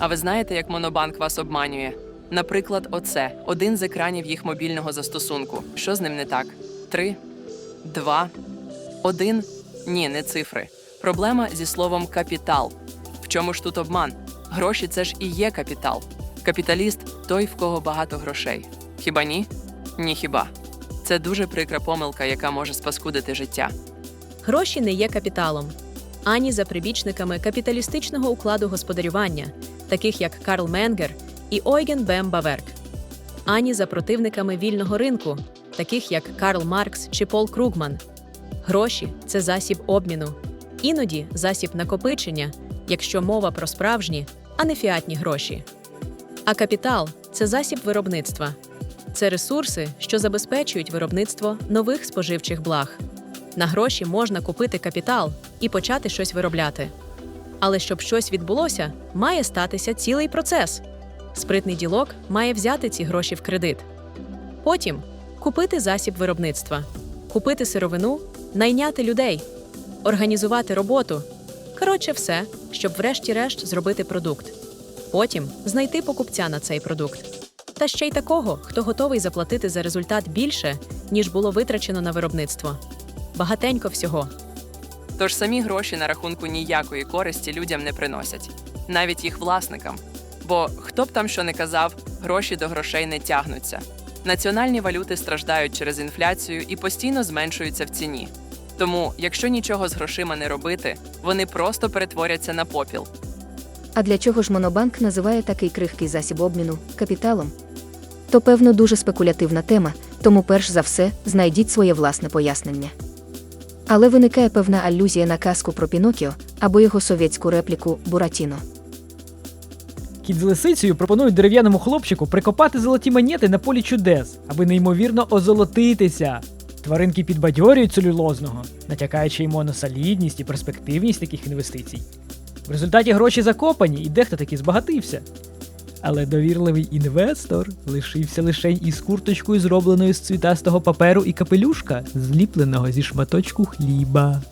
А ви знаєте, як Монобанк вас обманює? Наприклад, оце один з екранів їх мобільного застосунку. Що з ним не так? Три, два, один. Ні, не цифри. Проблема зі словом капітал. В чому ж тут обман? Гроші це ж і є капітал. Капіталіст той, в кого багато грошей. Хіба ні? Ні, хіба. Це дуже прикра помилка, яка може спаскудити життя. Гроші не є капіталом, ані за прибічниками капіталістичного укладу господарювання, таких як Карл Менгер і Ойген Бем Баверк, ані за противниками вільного ринку, таких як Карл Маркс чи Пол Кругман. Гроші це засіб обміну, іноді засіб накопичення, якщо мова про справжні, а не фіатні гроші. А капітал це засіб виробництва. Це ресурси, що забезпечують виробництво нових споживчих благ. На гроші можна купити капітал і почати щось виробляти. Але щоб щось відбулося, має статися цілий процес. Спритний ділок має взяти ці гроші в кредит. Потім купити засіб виробництва, купити сировину, найняти людей, організувати роботу. Коротше, все, щоб врешті-решт зробити продукт. Потім знайти покупця на цей продукт. Та ще й такого, хто готовий заплатити за результат більше, ніж було витрачено на виробництво. Багатенько всього. Тож самі гроші на рахунку ніякої користі людям не приносять, навіть їх власникам. Бо хто б там що не казав, гроші до грошей не тягнуться. Національні валюти страждають через інфляцію і постійно зменшуються в ціні. Тому, якщо нічого з грошима не робити, вони просто перетворяться на попіл. А для чого ж Монобанк називає такий крихкий засіб обміну капіталом? То, певно, дуже спекулятивна тема, тому перш за все знайдіть своє власне пояснення. Але виникає певна алюзія на казку про Пінокіо або його совєтську репліку Буратіно. Кіт з лисицею пропонують дерев'яному хлопчику прикопати золоті монети на полі чудес, аби неймовірно озолотитися. Тваринки підбадьорюють целюлозного, натякаючи йому на солідність і перспективність таких інвестицій. В результаті гроші закопані, і дехто таки збагатився. Але довірливий інвестор лишився лише із курточкою, зробленою з цвітастого паперу і капелюшка, зліпленого зі шматочку хліба.